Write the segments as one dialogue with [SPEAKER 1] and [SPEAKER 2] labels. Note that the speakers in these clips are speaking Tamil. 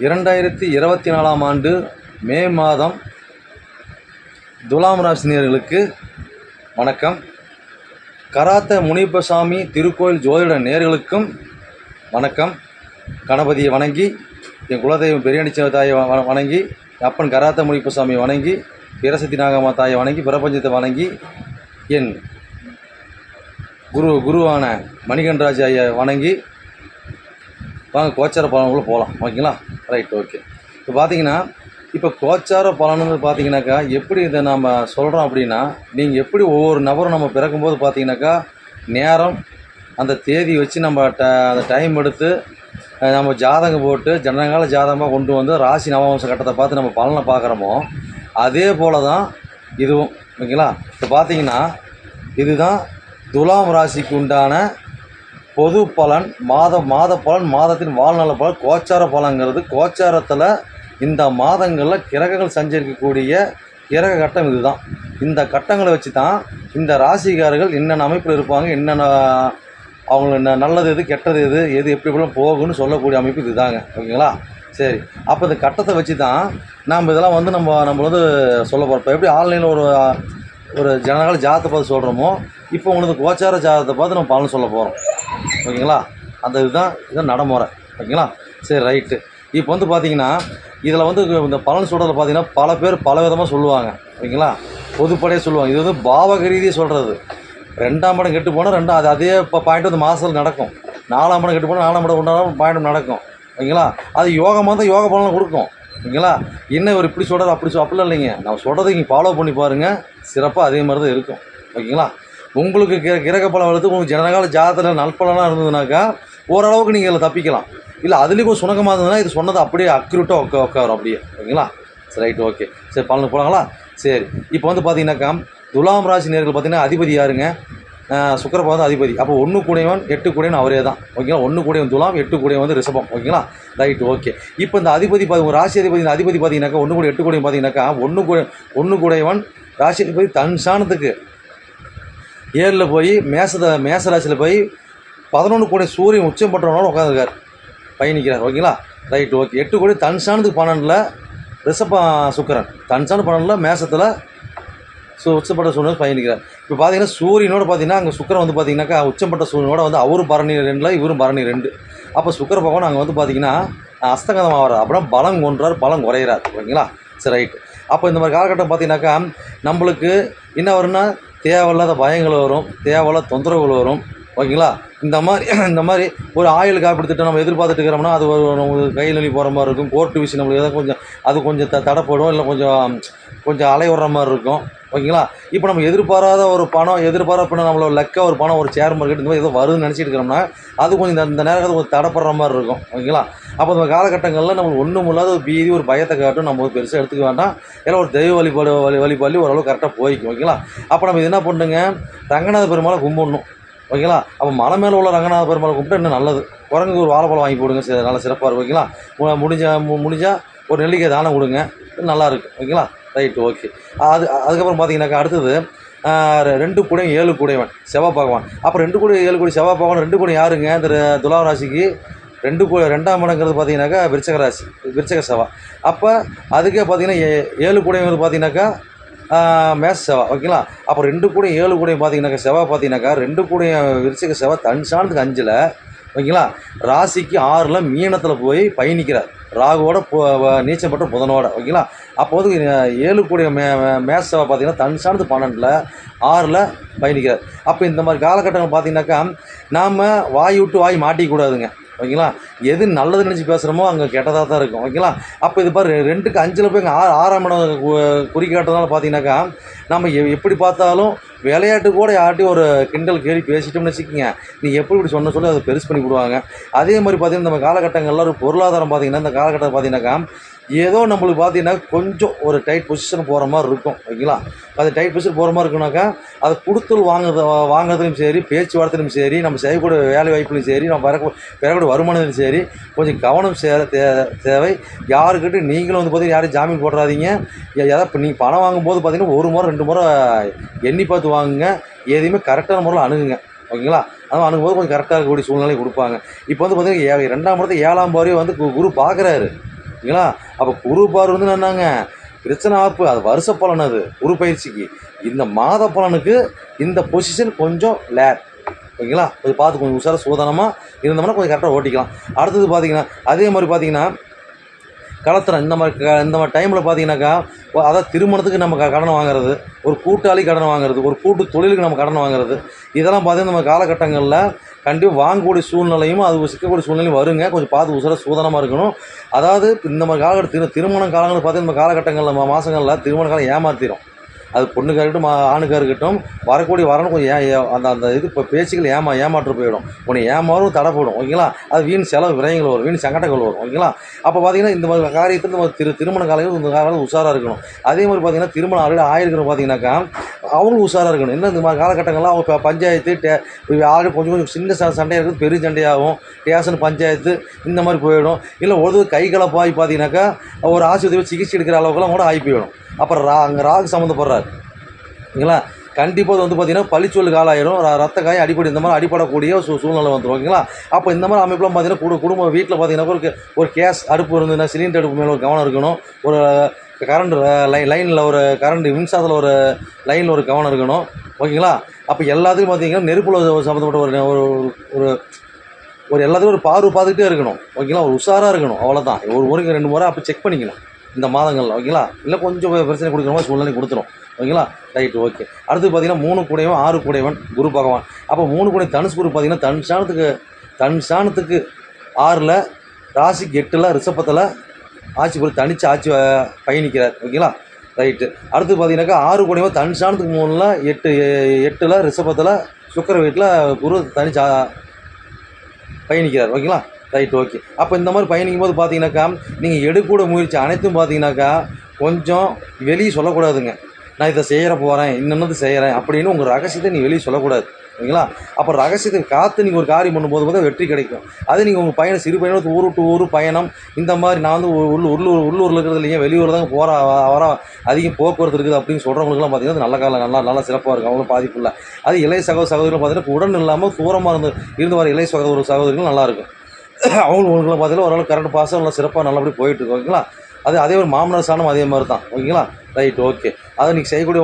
[SPEAKER 1] இரண்டாயிரத்தி இருபத்தி நாலாம் ஆண்டு மே மாதம் துலாம் ராசினியர்களுக்கு வணக்கம். கராத்த முனிப்பசாமி திருக்கோயில் ஜோதிட நேர்களுக்கும் வணக்கம். கணபதியை வணங்கி என் குலதெய்வம் பெரியணி தாயை வ- வணங்கி அப்பன் கராத்த முனிப்பசாமியை வணங்கி பிரசத்தி நாகம்மா தாயை வணங்கி பிரபஞ்சத்தை வணங்கி என் குரு குருவான மணிகண்டராஜ் ஐயா வணங்கி வாங்க கோச்சார பலனுக்குள்ளே போகலாம் ஓகேங்களா? ரைட் ஓகே இப்போ பார்த்தீங்கன்னா இப்போ கோச்சார பலன்னு பார்த்தீங்கன்னாக்கா எப்படி இதை நம்ம சொல்கிறோம் அப்படின்னா நீங்கள் எப்படி ஒவ்வொரு நபரும் நம்ம பிறக்கும்போது பார்த்தீங்கன்னாக்கா நேரம் அந்த தேதி வச்சு நம்ம ட அந்த டைம் எடுத்து நம்ம ஜாதகம் போட்டு ஜனங்கால ஜாதகமாக கொண்டு வந்து ராசி நவவம்ச கட்டத்தை பார்த்து நம்ம பலனை பார்க்குறோமோ அதே போல தான் இதுவும். ஓகேங்களா? இப்போ பார்த்தீங்கன்னா இதுதான் துலாம் ராசிக்கு உண்டான பொது பலன் மாத மாத பலன் மாதத்தின் வாழ்நாள பலன் கோச்சார பலங்கிறது கோச்சாரத்தில் இந்த மாதங்களில் கிரகங்கள் சஞ்சரிக்கக்கூடிய கிரக கட்டம் இதுதான். இந்த கட்டங்களை வச்சு தான் இந்த ராசிக்காரர்கள் என்னென்ன அமைப்பில் இருப்பாங்க என்னென்ன அவங்களுக்கு என்ன நல்லது எது கெட்டது எது எது எப்படி எப்படிலாம் போகும்னு சொல்லக்கூடிய அமைப்பு இதுதாங்க. ஓகேங்களா? சரி. அப்போ இந்த கட்டத்தை வச்சு தான் நாம் இதெல்லாம் வந்து நம்ம நம்ம வந்து சொல்ல போகிறோம் இப்போ எப்படி ஆன்லைனில் ஒரு ஒரு ஜனகால ஜாதத்தை பார்த்து சொல்கிறோமோ இப்போ உங்களுக்கு கோச்சார ஜாதத்தை பார்த்து நம்ம பலன் சொல்ல போகிறோம் ஓகேங்களா? அந்த இதுதான் இதுதான் நடைமுறை. ஓகேங்களா? சரி ரைட்டு. இப்போ வந்து பார்த்தீங்கன்னா இதில் வந்து இந்த பலன் சொல்கிறதுல பார்த்தீங்கன்னா பல பேர் பல விதமாக சொல்லுவாங்க. ஓகேங்களா? பொதுப்படையாக சொல்லுவாங்க. இது வந்து பாவக ரீதியாக சொல்கிறது ரெண்டாம் படம் கெட்டு போனால் ரெண்டாம் அது அதே இப்போ பாயிண்ட் வந்து மாதத்தில் நடக்கும். நாலாம் படம் கெட்டு போனால் நாலாம் படம் உண்டாலும் பாயிண்ட் நடக்கும். ஓகேங்களா? அது யோகமாக தான் யோக பலனை கொடுக்கும். ஓகேங்களா? என்ன இவர் இப்படி சொல்கிறார் அப்படி சொல் அப்படிலாம் இல்லைங்க. நான் சொல்கிறத இங்கே ஃபாலோ பண்ணி பாருங்கள் சிறப்பாக அதே மாதிரி தான் இருக்கும். ஓகேங்களா? உங்களுக்கு கிர கிரக பலம் எடுத்து உங்களுக்கு ஜனகால ஜாதத்தில் நற்பலனாக இருந்ததுனாக்கா ஓரளவுக்கு நீங்கள் இதில் தப்பிக்கலாம். இல்லை அதுலேயும் கொஞ்சம் சுணக்கமாக இருந்ததுன்னா இது சொன்னது அப்படியே அக்யூரேட்டாக உட்கா உட்காரும் அப்படியே. ஓகேங்களா சரி ரைட் ஓகே. சரி பலனுக்கு போகலாங்களா சரி. இப்போ வந்து பார்த்தீங்கன்னாக்கா துலாம் ராசி நேர்கள் பார்த்தீங்கன்னா அதிபதி யாருங்க? சுக்கரபாதம் அதிபதி. அப்போ ஒன்று கூடையவன் எட்டு கூடையவன் அவரே தான். ஓகேங்களா? ஒன்று கூடையவன் துலாம் எட்டு கூடையவன் வந்து ரிஷபம். ஓகேங்களா? Right okay. இப்போ இந்த அதிபதி பாதி உங்கள் ராசி அதிபதி அதிபதி பார்த்தீங்கன்னாக்கா ஒன்று கூட எட்டு கூடையும் பார்த்தீங்கன்னாக்கா ஒன்று கூட ஒன்று கூடையவன் ராசி அதிபதி தன் சாணத்துக்கு ஏழில் போய் மேசத மேசராசியில் போய் பதினொன்று கோடி சூரியன் உச்சம் பண்ணுறவனோட உட்காந்துருக்கார் பயணிக்கிறார் ஓகேங்களா? Right okay. எட்டு கோடி தன்சானத்துக்கு பன்னெண்டில் ரிஷப சுக்கரன். தன்சான பன்னெண்டில் மேசத்தில் ஸோ உச்சப்பட்ட சூரியன் பயணிக்கிறார் இப்போ பார்த்தீங்கன்னா சூரியனோட பார்த்தீங்கன்னா அங்கே சுக்கரன் வந்து பார்த்தீங்கன்னாக்கா உச்சப்பட்ட சூரியனோட வந்து அவரும் பரணி ரெண்டில் இவரும் பரணி ரெண்டு. அப்போ சுக்கர பகவான் அங்கே வந்து பார்த்தீங்கன்னா அஸ்தகதம் ஆகிறார் அப்படின்னா பலம் கொன்றார் பலம் குறையிறார். ஓகேங்களா? சரி ரைட். அப்போ இந்த மாதிரி காலகட்டம் பார்த்தீங்கன்னாக்கா நம்மளுக்கு என்ன வரும்னா தேவையில்லாத பயங்கள் வரும் தேவையில்லாத தொந்தரவுகள் வரும். ஓகேங்களா? இந்த மாதிரி இந்த மாதிரி ஒரு ஆயுள் காப்பீடு திட்டம் நம்ம எதிர்பார்த்துட்டு இருக்கிறோம்னா அது ஒரு ஒரு கையில் நலி போகிற மாதிரி இருக்கும். கோர்ட்டு விஷயம் நம்மளுக்கு ஏதாவது கொஞ்சம் அது கொஞ்சம் த தடைப்படும் இல்லை கொஞ்சம் கொஞ்சம் அலை மாதிரி இருக்கும். ஓகேங்களா? இப்போ நம்ம எதிர்பாராத ஒரு பணம் எதிர்பாராப்பின நம்மளோட லக்காக ஒரு பணம் ஒரு ஷேர் மார்க்கெட் இந்த மாதிரி ஏதோ வருதுன்னு நினச்சிட்டு இருக்கிறோம்னா அது கொஞ்சம் இந்த- இந்த நேரத்தில் கொஞ்சம் தடைப்படுற மாதிரி இருக்கும். ஓகேங்களா? அப்போ இந்த காலகட்டங்களில் நம்மளுக்கு ஒன்றும் இல்லாத ஒரு பீதி ஒரு பயத்தை காட்டும் நம்ம ஒரு பெருசாக எடுத்துக்க வேண்டாம். ஏன்னா ஒரு தெய்வ வழிபாடு வழி வழிபாடு ஓரளவு கரெக்டாக போய்க்கும். ஓகேங்களா? அப்போ நம்ம இது என்ன பண்ணுங்க? ரங்கநாத பெருமாளை கும்பிடணும். ஓகேங்களா? அப்போ மலை மேலே உள்ள ரங்கநாத பெருமாளை கும்பிட்டு இன்னும் நல்லது. குரங்கு ஒரு வாழைப்பழம் வாங்கி போடுங்க நல்லா சிறப்பாக இருக்கும். ஓகேங்களா? மு- முடிஞ்ச மு- ஒரு நெல்லிக்காய் தானம் கொடுங்க. நல்லாயிருக்கும் ஓகேங்களா? ரைட்டு ஓகே அது அதுக்கப்புறம் பார்த்தீங்கன்னாக்கா அடுத்தது ரெண்டு கூடையும் ஏழு கூடையவன் செவ்வாய் பகவான். அப்போ ரெண்டு கூட ஏழு கூடி செவ்வாய் பகவான் ரெண்டு கூடையும் யாருங்க? இந்த துலாம் ராசிக்கு ரெண்டு கூட ரெண்டாம் இடங்கிறது பார்த்தீங்கன்னாக்கா விருச்சக ராசி விருச்சக செவ்வாய் அப்போ அதுக்கே பார்த்தீங்கன்னா ஏ ஏழு கூடைங்கிறது பார்த்தீங்கன்னாக்கா ஆஹ் மேச செவ்வாய் ஓகேங்களா? அப்போ ரெண்டு கூடையும் ஏழு கூடையும் பார்த்தீங்கன்னாக்கா செவ்வாய் பார்த்தீங்கன்னாக்கா ரெண்டு கூடையும் விருச்சக செவ்வாய் தன் சாணத்துக்கு அஞ்சில் ஓகேங்களா? ராசிக்கு ஆறில் மீனத்தில் போய் பயணிக்கிறார். ராகுவோட நீச்சம் பெற்ற புதனோட ஓகேங்களா? அப்போது வந்து ஏழு கூடிய மே மே- பார்த்தீங்கன்னா தன் சார்ந்து பன்னெண்டில் ஆறில் பயணிக்கிறார். அப்போ இந்த மாதிரி காலகட்டங்கள் பார்த்தீங்கன்னாக்கா நாம் வாய் விட்டு வாய் மாட்டிக்கூடாதுங்க ஓகேங்களா? எது நல்லது நினச்சி பேசுகிறோமோ அங்கே கெட்டதாக தான் இருக்கும். ஓகேங்களா? அப்போ இது பாரு ரெண்டுக்கு அஞ்சில் போய் ஆறு ஆறாம் இடம் கு- பார்த்தீங்கன்னாக்கா நம்ம எ- எப்படி பார்த்தாலும் விளையாட்டு கூட யார்ட்டையும் ஒரு கிண்டல் கேள்வி பேசிட்டோம்னு வச்சுக்கோங்க. நீ எப்படி இப்படி சொன்ன சொல்லி அதை பெருசு பண்ணி விடுவாங்க அதே மாதிரி பார்த்தீங்கன்னா நம்ம காலகட்டங்கள்லாம் ஒரு பொருளாதாரம் பார்த்தீங்கன்னா இந்த காலகட்டத்தில் பார்த்தீங்கன்னாக்கா ஏதோ நம்மளுக்கு பார்த்தீங்கன்னா கொஞ்சம் ஒரு டைட் பொசிஷன் போகிற மாதிரி இருக்கும் ஓகேங்களா? அது டைட் பொசிஷன் போகிற மாதிரி இருக்குனாக்கா அதை கொடுத்தல் வாங்குறது வாங்குறதுலையும் சரி பேச்சுவார்த்தையிலும் சரி நம்ம செய்யக்கூடிய வேலை வாய்ப்புலையும் சரி நம்ம வரக்கூடிய பெறக்கூடிய வருமானத்திலும் சரி கொஞ்சம் கவனம் சேர தே தேவை. யாருக்கிட்ட நீங்களும் வந்து பார்த்தீங்கன்னா யாரும் ஜாமீன் போடுறாதீங்க எதாவது இப்போ நீங்கள் பணம் வாங்கும்போது பார்த்தீங்கன்னா ஒரு முறை ரெண்டு முறை எண்ணி பார்த்து வாங்குங்க. எதையுமே கரெக்டான முறையில் அணுகுங்க ஓகேங்களா? அதுவும் அணுகும்போது கொஞ்சம் கரெக்டாக இருக்கக்கூடிய சூழ்நிலை கொடுப்பாங்க. இப்போ வந்து பார்த்தீங்கன்னா ஏ- ரெண்டாம் இடத்துல ஏழாம் வரையும் வந்து கு- குரு பார்க்குறாரு. ஓகேங்களா அப்போ குரு பார்வை வந்து என்னங்க பிரச்சனை ஆப்பு அது வருஷ பலன் அது குரு பயிற்சிக்கு. இந்த மாத பலனுக்கு இந்த பொசிஷன் கொஞ்சம் லேர் ஓகேங்களா? கொஞ்சம் பார்த்து கொஞ்சம் உஷார சோதனமாக இருந்தோம்னா கொஞ்சம் கரெக்டாக ஓட்டிக்கலாம். அடுத்தது பார்த்தீங்கன்னா அதே மாதிரி பார்த்தீங்கன்னா கலத்திரம் இந்த மாதிரி க- இந்த மாதிரி டைமில் பார்த்தீங்கன்னாக்கா அதான் அதாவது திருமணத்துக்கு நம்ம க- கடன் வாங்குறது ஒரு கூட்டாளி கடன் வாங்குறது ஒரு கூட்டு தொழிலுக்கு நம்ம கடன் வாங்குறது இதெல்லாம் பார்த்தீங்கன்னா நம்ம காலகட்டங்களில் கண்டிப்பாக வாங்கக்கூடிய சூழ்நிலையும் அது சிக்கக்கூடிய சூழ்நிலையும் வருங்க. கொஞ்சம் பார்த்து உசர சூதனமாக இருக்கணும். அதாவது இந்த மாதிரி காலகட்டத்தில் திருமண காலங்கள் பார்த்து இந்த காலகட்டங்களில் மாதங்களில் திருமண காலம் ஏமாத்திரும். அது பொண்ணுக்காக இருக்கட்டும் ஆணுக்காக இருக்கட்டும் வரக்கூடிய வரணும். கொஞ்சம் ஏ அந்த அந்த இது இப்போ பேச்சுக்கள் ஏமா ஏமாற்று போயிடும். உன்னை ஏமாறும் தடை போடும் ஓகேங்களா? அது வீண் செலவு விரயங்கள் வரும் வீண் சங்கடங்கள் வரும் ஓகேங்களா? அப்போ பார்த்தீங்கன்னா இந்த மாதிரி காரியத்தில் நம்ம திரு திருமண காலையில் இந்த காலத்தில் உஷாராக இருக்கணும். அதே மாதிரி பார்த்தீங்கன்னா திருமணம் ஆல்ரெடி ஆயிருக்கிற பார்த்தீங்கன்னாக்கா அவங்களும் உஷாராக இருக்கணும். இன்னும் இந்த மாதிரி காலகட்டங்கள்லாம் அவங்க பஞ்சாயத்து டே ஆல்ரெடி கொஞ்சம் கொஞ்சம் சின்ன சண்டையாக இருக்குது பெரிய சண்டையாகும். டேஷன் பஞ்சாயத்து இந்த மாதிரி போயிடும். இல்லை ஒரு கை கலப்பாகி பார்த்தீங்கன்னாக்கா ஒரு ஆஸ்பத்திரி சிகிச்சை எடுக்கிற அளவுக்குலாம் கூட ஆகி போயிடும். அப்புறம் ரா அங்கே ராகு சம்மந்தப்படுறாரு ஓகேங்களா கண்டிப்பாக அது வந்து பார்த்தீங்கன்னா பழிச்சொல்லு காலாயிரும் ரத்த காயம் அடிப்படை இந்த மாதிரி அடிப்படக்கூடிய சூ சூழ்நிலை வந்துடும் ஓகேங்களா? அப்போ இந்த மாதிரி அமைப்புலாம் பார்த்தீங்கன்னா குடு குடும்ப வீட்டில் பார்த்தீங்கன்னா ஒரு ஒரு கேஸ் அடுப்பு இருந்ததுன்னா சிலிண்டர் அடுப்பு மேலே ஒரு கவனம் இருக்கணும். ஒரு கரண்ட் லைன் லைனில் ஒரு கரண்ட் மின்சாரத்தில் ஒரு லைனில் ஒரு கவனம் இருக்கணும் ஓகேங்களா? அப்போ எல்லாத்துக்கும் பார்த்தீங்கன்னா நெருப்பில் சம்மந்தப்பட்ட ஒரு ஒரு ஒரு ஒரு எல்லாத்துக்கும் ஒரு பார்வை பார்த்துக்கிட்டே இருக்கணும் ஓகேங்களா? ஒரு உஷாராக இருக்கணும் அவ்வளோதான் ஒரு முறைக்கு ரெண்டு முறை அப்போ செக் பண்ணிக்கணும். இந்த மாதங்களில் ஓகேங்களா? இல்லை கொஞ்சம் பிரச்சனை கொடுக்குற மாதிரி சூழ்நிலை கொடுத்துரும். ஓகேங்களா? Right okay. அடுத்து பார்த்தீங்கன்னா மூணு கூடையவன் ஆறு கூடையவன் குரு பகவான். அப்போ மூணு கூடை தனுஷ் குரு பார்த்தீங்கன்னா தன் சாணத்துக்கு தன் சாணத்துக்கு ஆறில் ராசிக்கு எட்டில் ரிஷபத்தில் ஆட்சி பொறுத்து தனித்து ஆட்சி பயணிக்கிறார். ஓகேங்களா? ரைட்டு. அடுத்து பார்த்தீங்கன்னாக்கா ஆறு கூடையவன் தன் சாணத்துக்கு மூணில் எட்டு எட்டில் ரிஷபத்தில் சுக்கர வீட்டில் குரு தனிச்சு பயணிக்கிறார். ஓகேங்களா? ரைட் ஓகே அப்போ இந்த மாதிரி பயணிக்கும் போது பார்த்தீங்கன்னாக்கா நீங்கள் எடுக்கூட முயற்சி அனைத்தும் பார்த்தீங்கன்னாக்கா கொஞ்சம் வெளியே சொல்லக்கூடாதுங்க. நான் இதை செய்கிற போகிறேன் இன்னொன்று செய்கிறேன் அப்படின்னு உங்கள் ரகசியத்தை நீ வெளியே சொல்லக்கூடாது. ஓகேங்களா அப்போ ரகசியத்தை காத்து நீங்கள் ஒரு காரியம் பண்ணும்போது பார்த்தா வெற்றி கிடைக்கும். அதே நீங்கள் உங்கள் பயணம் சிறு பயணம் ஊர் டு ஊர் பயணம் இந்த மாதிரி நான் வந்து உள்ளூர் உள்ளூர் உள்ளூரில் இருக்கிறது இல்லைங்க வெளியூர் தான் போகிற வர அதிகம் போக்குவரத்து இருக்குது அப்படின்னு சொல்கிறவங்களுக்குலாம் பார்த்தீங்கன்னா நல்ல காலம் நல்லா நல்லா சிறப்பாக இருக்கும். அவங்களும் பாதிப்பு இல்லை அது இளைய சகோதர சகோதரிகள் பார்த்தீங்கன்னா உடன் இல்லாமல் தூரமாக இருந்து இருந்து வர இளைய சகோதர சகோதரிகள் நல்லா அவங்களுக்கு உங்களுக்குலாம் பார்த்தீங்கன்னா ஓரளவு கரண்ட் பாசம் நல்லா சிறப்பாக நல்லபடி போயிட்டுருக்கு ஓகேங்களா? அது அதே மாதிரி மாமனார் சாணம் அதே மாதிரி தான் ஓகேங்களா? ரைட் ஓகே அதை நீங்கள் செய்யக்கூடிய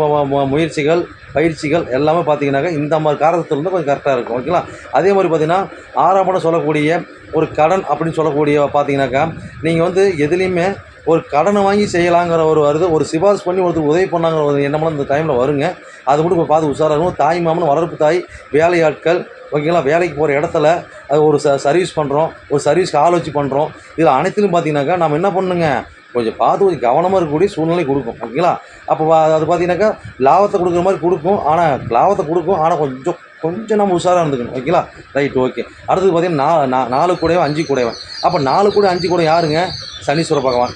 [SPEAKER 1] முயற்சிகள் பயிற்சிகள் எல்லாமே பார்த்தீங்கன்னாக்கா இந்த மாதிரி காரணத்துலேருந்து கொஞ்சம் கரெக்டாக இருக்கும் ஓகேங்களா? அதே மாதிரி பார்த்தீங்கன்னா ஆறாம் படம் சொல்லக்கூடிய ஒரு கடன் அப்படின்னு சொல்லக்கூடிய பார்த்தீங்கன்னாக்கா நீங்கள் வந்து எதுலேயுமே ஒரு கடனை வாங்கி செய்யலாங்கிற ஒரு வருது ஒரு சிபாரிசு பண்ணி ஒருத்தர் உதவி பண்ணாங்கிற ஒரு எண்ணமெல்லாம் இந்த டைமில் வருங்க. அது கூட இப்போ பார்த்து உஷாராக இருக்கும் தாய் மாமன் வளர்ப்பு தாய் வேலையாட்கள் ஓகேங்களா வேலைக்கு போகிற இடத்துல அது ஒரு ச சர்வீஸ் பண்ணுறோம் ஒரு சர்வீஸ்க்கு ஆள் வச்சு பண்ணுறோம் இதில் அனைத்திலும் பார்த்தீங்கன்னாக்கா நம்ம என்ன பண்ணுங்க? கொஞ்சம் பார்த்து கொஞ்சம் கவனமாக இருக்கக்கூடிய சூழ்நிலை கொடுக்கும் ஓகேங்களா? அப்போ அது பார்த்தீங்கன்னாக்கா லாபத்தை கொடுக்குற மாதிரி கொடுக்கும் ஆனால் லாபத்தை கொடுக்கும் ஆனால் கொஞ்சம் கொஞ்சம் நம்ம உஷாராக இருந்துக்கணும் ஓகேங்களா? Right okay. அடுத்தது பார்த்தீங்கன்னா நா- நா- நாலு கூடையவன் அஞ்சு கூடையவன். அப்போ நாலு கூட அஞ்சு கூட யாருங்க? சனீஸ்வர பகவான்.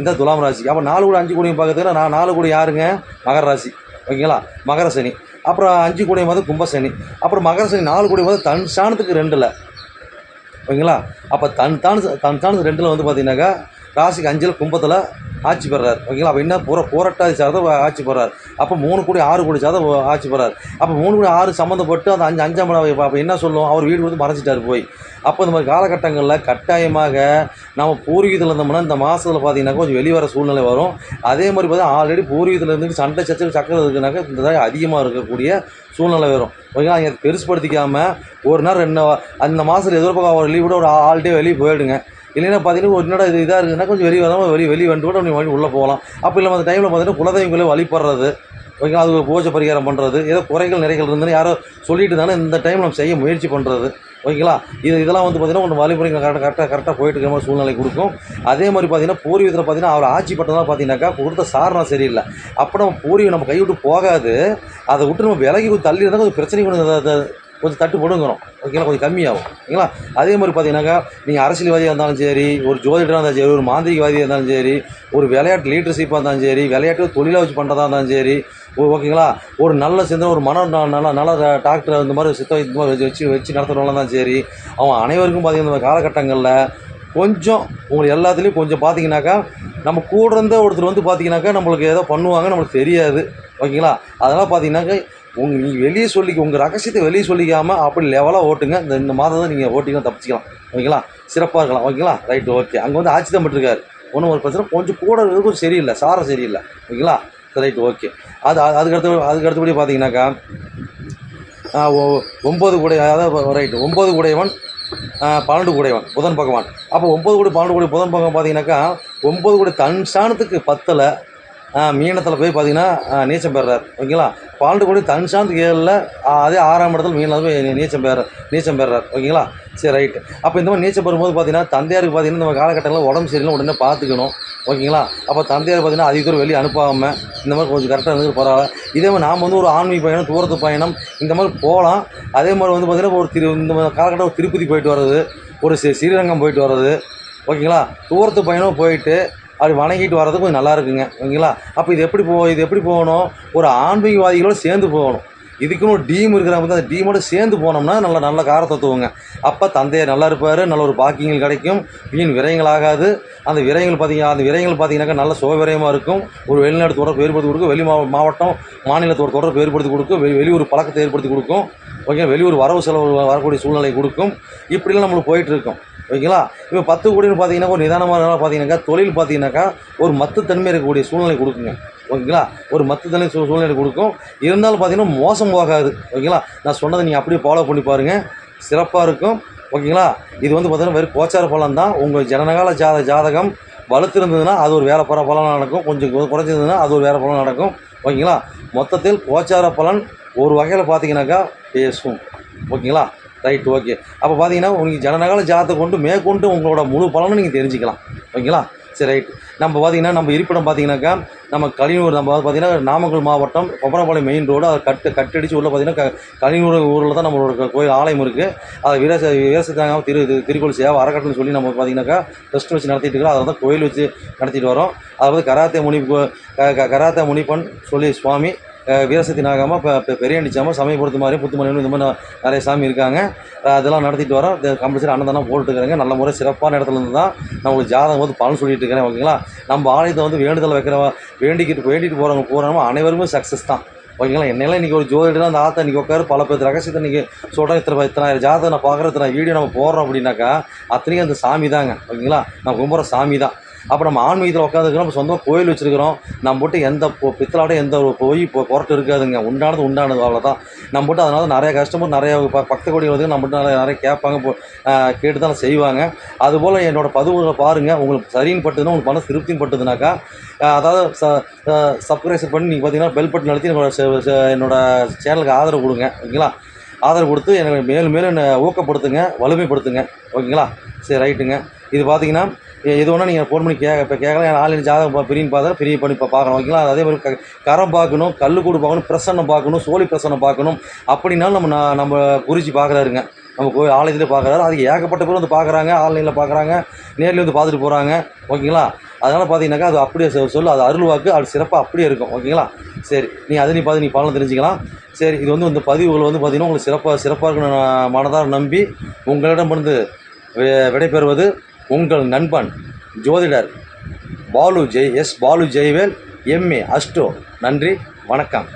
[SPEAKER 1] இந்த துலாம் ராசி. அப்போ நாலு கூட அஞ்சு கூடையும் பார்க்கறதுல நான் நாலு கூட யாருங்க? மகர ராசி. ஓகேங்களா? மகர சனி. அப்புறம் அஞ்சு கூடையும் வந்து கும்பசனி அப்புறம் மகர சனி நாலு கூடையும் வந்து தன் ஸ்தானத்துக்கு ரெண்டில். ஓகேங்களா? அப்போ தன் தான் தன் ஸ்தானத்துக்கு ரெண்டில் வந்து பார்த்தீங்கன்னாக்கா ராசிக்கு அஞ்சில் கும்பத்தில் ஆட்சி பெறார். ஓகேங்களா? அப்போ என்ன போற போராட்டாதி சாதம் ஆட்சி பெறார். அப்போ மூணு கோடி ஆறு கோடி சாதம் ஆட்சி பெறார். அப்போ மூணு கோடி ஆறு சம்மந்தப்பட்டு அந்த அஞ்சு அஞ்சாம் இடம் அப்போ என்ன சொல்லுவோம் அவர் வீடு வந்து மறைச்சிட்டார் போய். அப்போ இந்த மாதிரி காலகட்டங்களில் கட்டாயமாக நம்ம பூர்வீகத்தில் இருந்தோம்னா இந்த மாதத்தில் பார்த்தீங்கன்னா கொஞ்சம் வெளியே வர சூழ்நிலை வரும். அதே மாதிரி பார்த்தா ஆல்ரெடி பூர்வீகத்தில் இருந்து சண்டை சச்சரவு சக்கரை இருக்குனாக்கா இந்த தடவை அதிகமாக இருக்கக்கூடிய சூழ்நிலை வரும். ஓகேங்களா? நீங்கள் பெருசுப்படுத்திக்காமல் ஒரு நாள் ரெண்டு அந்த மாதத்தில் எதிர்பார்க்க ஒரு லீவ் கூட ஒரு ஆல் டே வெளியே போயிடுங்க. இல்லைன்னா பார்த்தீங்கன்னா ஒரு என்னடா இது இதாக இருக்குதுன்னா கொஞ்சம் வெளியே வராமல் வெளியே வெளியே வந்துட்டு கூட நீங்கள் உள்ளே போகலாம். அப்போ இல்லை அந்த டைமில் பார்த்தீங்கன்னா குலதெய்வங்களே வழிபடுறது ஓகேங்களா? அது ஒரு பூஜை பரிகாரம் பண்ணுறது ஏதோ குறைகள் நிறைகள் இருந்ததுன்னு யாரோ சொல்லிட்டு தானே இந்த டைம் நம்ம செய்ய முயற்சி பண்ணுறது ஓகேங்களா? இது இதெல்லாம் வந்து பார்த்தீங்கன்னா ஒன்று வழிமுறைகள் கரெக்டாக கரெக்டாக கரெக்டாக போயிட்டு இருக்கிற மாதிரி சூழ்நிலை கொடுக்கும். அதே மாதிரி பார்த்தீங்கன்னா பூர்வீகத்தில் பார்த்தீங்கன்னா அவர் ஆட்சி பட்டதெல்லாம் பார்த்தீங்கன்னாக்கா கொடுத்த சாரணம் சரியில்லை. அப்போ நம்ம பூர்வீகம் நம்ம கைவிட்டு போகாது. அதை விட்டு நம்ம விலகி கொஞ்சம் தள்ளி இருந்தால் கொஞ்சம் பிரச்சனை கொஞ்சம் கொஞ்சம் தட்டு போடுங்கிறோம். ஓகேங்களா? கொஞ்சம் கம்மியாகும். ஓகேங்களா? அதே மாதிரி பார்த்தீங்கன்னாக்கா நீங்கள் அரசியல்வாதியாக இருந்தாலும் சரி ஒரு ஜோதிடராக இருந்தாலும் சரி ஒரு மாந்திரிகவாதியாக இருந்தாலும் சரி ஒரு விளையாட்டு லீடர்ஷிப்பாக இருந்தாலும் சரி விளையாட்டு தொழிலாக வச்சு பண்ணுறதா இருந்தாலும் சரி ஓ- ஓகேங்களா? ஒரு நல்ல சிந்தனை ஒரு மன ந- நல்ல நல்ல டாக்டர் இந்த மாதிரி சித்த இந்த மாதிரி வச்சு வச்சு வச்சு நடத்துகிறவங்க தான் சரி அவன் அனைவருக்கும் பார்த்தீங்கன்னா இந்த காலகட்டங்களில் கொஞ்சம் உங்களுக்கு எல்லாத்துலேயும் கொஞ்சம் பார்த்தீங்கன்னாக்கா நம்ம கூட இருந்த ஒருத்தர் வந்து பார்த்தீங்கன்னாக்கா நம்மளுக்கு ஏதோ பண்ணுவாங்க நம்மளுக்கு தெரியாது. ஓகேங்களா? அதெல்லாம் பார்த்தீங்கன்னாக்கா உங்க நீங்கள் வெளியே சொல்லி உங்கள் ரகசியத்தை வெளியே சொல்லிக்காமல் அப்படி லெவலாக ஓட்டுங்க. இந்த இந்த மாதம் தான் நீங்கள் ஓட்டிங்கன்னா தப்பிச்சிக்கலாம். ஓகேங்களா? சிறப்பாக இருக்கலாம். ஓகேங்களா? ரைட் ஓகே அங்கே வந்து ஆட்சி தான் இருக்கார் ஒன்றும் ஒரு பிரச்சனை. கொஞ்சம் கூட இருக்கும் சரியில்லை. சாரம் சரியில்லை. ஓகேங்களா? ரைட் ஓகே அது அது- அதுக்கு அதுக்கு அடுத்தபடி பார்த்தீங்கன்னாக்கா ஆ, ஒன்பது கூடை அதாவது ரைட்டு ஒன்பது கூடையவன் பன்னெண்டு கூடையவன் புதன் பகவான். அப்போ ஒன்பது கூட பன்னெண்டு கூட புதன் பகவான் பார்த்தீங்கன்னாக்கா ஒன்பது கூடை தன் சாணத்துக்கு பத்தில். மீனத்தில் போய் பார்த்தீங்கன்னா நீச்சம் பெறுறார். ஓகேங்களா? பன்னெண்டு தன்சாந்த் தன் ஏழில் அதே ஆறாம் இடத்துல மீனில் போய் நீச்சம் பெற நீச்சம் பெறுறார். ஓகேங்களா? சரி ரைட்டு அப்போ இந்த மாதிரி நீச்சம் பெறும்போது பார்த்தீங்கன்னா தந்தையாருக்கு பார்த்தீங்கன்னா இந்த காலகட்டங்களில் உடம்பு சரியில்லை உடனே பார்த்துக்கணும் ஓகேங்களா? அப்போ தந்தையார் பார்த்தீங்கன்னா அதிக தூரம் வெளியே அனுப்பாமல் இந்த மாதிரி கொஞ்சம் கரெக்டாக இருந்து பரவாயில்ல. இதே மாதிரி நாம் வந்து ஒரு ஆன்மீக பயணம் தூரத்து பயணம் இந்த மாதிரி போகலாம். அதே மாதிரி வந்து பார்த்திங்கன்னா ஒரு திரு இந்த மாதிரி காலகட்டம் ஒரு திருப்பதி போயிட்டு வர்றது ஒரு ஸ்ரீரங்கம் போயிட்டு வர்றது ஓகேங்களா? தூரத்து பயணம் போயிட்டு அப்படி வணங்கிட்டு வர்றது கொஞ்சம் நல்லா இருக்குங்க ஓகேங்களா? அப்போ இது எப்படி போ இது எப்படி போகணும்? ஒரு ஆன்மீகவாதிகளோடு சேர்ந்து போகணும். இதுக்குன்னு ஒரு டீம் இருக்கிறவங்க அந்த டீமோட சேர்ந்து போனோம்னா நல்ல நல்ல கார அப்போ தந்தையார் நல்லா இருப்பார் நல்ல ஒரு பாக்கியங்கள் கிடைக்கும். வீண் விரயங்கள் ஆகாது. அந்த விரயங்கள் பார்த்தீங்கன்னா அந்த விரயங்கள் பார்த்தீங்கன்னாக்கா நல்ல சுகவிரயமாக இருக்கும். ஒரு வெளிநாடு தொடர்பு ஏற்படுத்தி கொடுக்கும் வெளி மா மாவட்டம் மாநிலத்தோட தொடர்பு ஏற்படுத்தி கொடுக்கும் வெளி வெளியூர் பழக்கத்தை ஏற்படுத்தி கொடுக்கும். ஓகே வெளியூர் வரவு செலவு வரக்கூடிய சூழ்நிலை கொடுக்கும். இப்படிலாம் நம்மளுக்கு போயிட்டுருக்கோம். ஓகேங்களா? இப்போ பத்து கோடின்னு பார்த்தீங்கன்னா ஒரு நிதானமாக பார்த்தீங்கன்னாக்கா தொழில் பார்த்தீங்கன்னாக்கா ஒரு மத்து தன்மை இருக்கக்கூடிய சூழ்நிலை கொடுக்குங்க. ஓகேங்களா? ஒரு மத்து சூ சூழ்நிலை கொடுக்கும். இருந்தாலும் பார்த்தீங்கன்னா மோசம் போகாது. ஓகேங்களா? நான் சொன்னதை நீங்கள் அப்படியே ஃபாலோ பண்ணி பாருங்கள் சிறப்பாக இருக்கும். ஓகேங்களா? இது வந்து பார்த்தீங்கன்னா வெறும் கோச்சார பலன் தான். உங்கள் ஜனனகால ஜாத ஜாதகம் வலுத்திருந்ததுன்னா அது ஒரு வேலை பர பலன் நடக்கும். கொஞ்சம் குறைஞ்சிருந்ததுன்னா அது ஒரு வேலை பலன் நடக்கும். ஓகேங்களா? மொத்தத்தில் கோச்சார பலன் ஒரு வகையில் பார்த்தீங்கன்னாக்கா பேசும். ஓகேங்களா? Right okay. அப்போ பார்த்தீங்கன்னா உங்களுக்கு ஜனநகால ஜாதத்தை கொண்டு மேற்கொண்டு உங்களோட முழு பலனும் நீங்கள் தெரிஞ்சுக்கலாம். ஓகேங்களா? சரி ரைட். நம்ம பார்த்தீங்கன்னா நம்ம இருப்பிடம் பார்த்தீங்கன்னாக்கா நம்ம கலியனூர் நம்ம பார்த்தீங்கன்னா நாமக்கல் மாவட்டம் கொப்பரப்பாளையம் மெயின் ரோடு அதை கட்டு கட்டடிச்சு உள்ள பார்த்தீங்கன்னா க கலியனூர் ஊரில் தான் நம்மளோட கோயில் ஆலயம் இருக்குது அதை வீரச வீரசத்தாங்க திரு திருக்கோள் சேவை அறக்கட்டளைன்னு சொல்லி நம்ம பார்த்தீங்கன்னாக்கா ட்ரஸ்ட் வச்சு நடத்திட்டு இருக்கிறோம். அதை தான் கோயில் வச்சு நடத்திட்டு வரோம். அதாவது கராத்தே முனி கராத்தே முனிப்பன் சொல்லி சுவாமி வீரசக்தி நாகமாக இப்போ இப்போ பெரியண்டிச்சாம சமயபுரத்து மாதிரி புத்துமலைன்னு இந்த மாதிரி நிறைய சாமி இருக்காங்க. அதெல்லாம் நடத்திட்டு வரோம். கம்பல்சரி அன்னதானம் போட்டுட்டு இருக்கிறாங்க நல்ல முறை சிறப்பான இடத்துல இருந்து தான் நான் உங்களுக்கு ஜாதகம் வந்து பலன் சொல்லிட்டு இருக்கிறேன் ஓகேங்களா? நம்ம ஆலயத்தை வந்து வேண்டுதல் வைக்கிற வேண்டிக்கிட்டு வேண்டிட்டு போகிறவங்க போகிறவங்க அனைவருமே சக்ஸஸ் தான். ஓகேங்களா? என்னெல்லாம் இன்றைக்கி ஒரு ஜோதிடம் அந்த ஆத்தா இன்றைக்கி உட்காரு பல பேர் ரகசியத்தை இன்றைக்கி சொல்கிறேன் இத்தனை இத்தனை ஜாதகம் நான் பார்க்குற இத்தனை வீடியோ நம்ம போடுறோம் அப்படின்னாக்கா அத்தனையும் அந்த சாமி தாங்க ஓகேங்களா? நான் கும்புற சாமி தான் அப்போ நம்ம ஆன்மீகத்தில் உட்காந்துருக்கிறோம் நம்ம சொந்தமாக கோயில் வச்சுருக்கிறோம். நம்ம போட்டு எந்த பொ- பித்தலாட எந்த ஒரு போய் இப்போ குரட்டு இருக்காதுங்க. உண்டானது உண்டானது அவ்வளோதான் நம்ம போட்டு அதனால நிறைய கஸ்டமர் நிறைய பக்த கோடி வந்து நம்ம மட்டும் நிறைய நிறைய கேட்பாங்க. கேட்டு தான் செய்வாங்க. அதுபோல் என்னோடய பதிவுகளை பாருங்கள் உங்களுக்கு சரின்னு பட்டுதுன்னா உங்களுக்கு மனசு திருப்தியும் பட்டுதுனாக்கா அதாவது ச சப்ஸ்கிரைப் பண்ணி நீங்கள் பார்த்தீங்கன்னா பெல் பட்டன் அழுத்தி என்னோட செ- என்னோட சேனலுக்கு ஆதரவு கொடுங்க. ஓகேங்களா? ஆதரவு கொடுத்து எனக்கு மேலும் மேலும் என்னை ஊக்கப்படுத்துங்க வலிமைப்படுத்துங்க. ஓகேங்களா? சரி ரைட்டுங்க இது பார்த்தீங்கன்னா எது வேணால் நீங்கள் ஃபோன் பண்ணி கேட்க இப்போ கேட்கலாம் என் ஆன்லைன் ஜாதகம் பிரின்னு பார்த்தா பிரிய பண்ணி இப்போ பார்க்கணும். ஓகேங்களா? அதே மாதிரி க கரம் பார்க்கணும் கல்லுக்கூடு பார்க்கணும் பிரசன்னம் பார்க்கணும் சோழி பிரசன்னம் பார்க்கணும். அப்படின்னாலும் நம்ம நான் நம்ம குறிச்சி பார்க்குறாருங்க. நம்ம கோயில் ஆலயத்தில் பார்க்குறாரு. அது ஏகப்பட்ட பேர் வந்து பார்க்குறாங்க ஆன்லைனில் பார்க்குறாங்க நேரில் வந்து பார்த்துட்டு போகிறாங்க ஓகேங்களா? அதனால் பார்த்தீங்கன்னாக்கா அது அப்படியே சொல்லு அது அருள் வாக்கு அது சிறப்பாக அப்படியே இருக்கும். ஓகேங்களா? சரி நீ அதை நீ பார்த்து நீ பலன் தெரிஞ்சுக்கலாம். சரி இது வந்து இந்த பதிவுகள் வந்து பார்த்தீங்கன்னா உங்களுக்கு சிறப்பாக சிறப்பாக இருக்கணும் நான் மனதார நம்பி உங்களிடம் வந்து விடைபெறுவது உங்கள் நண்பன் ஜோதிடர் Balu Jai S. Balu Jaivel MA astro நன்றி வணக்கம்.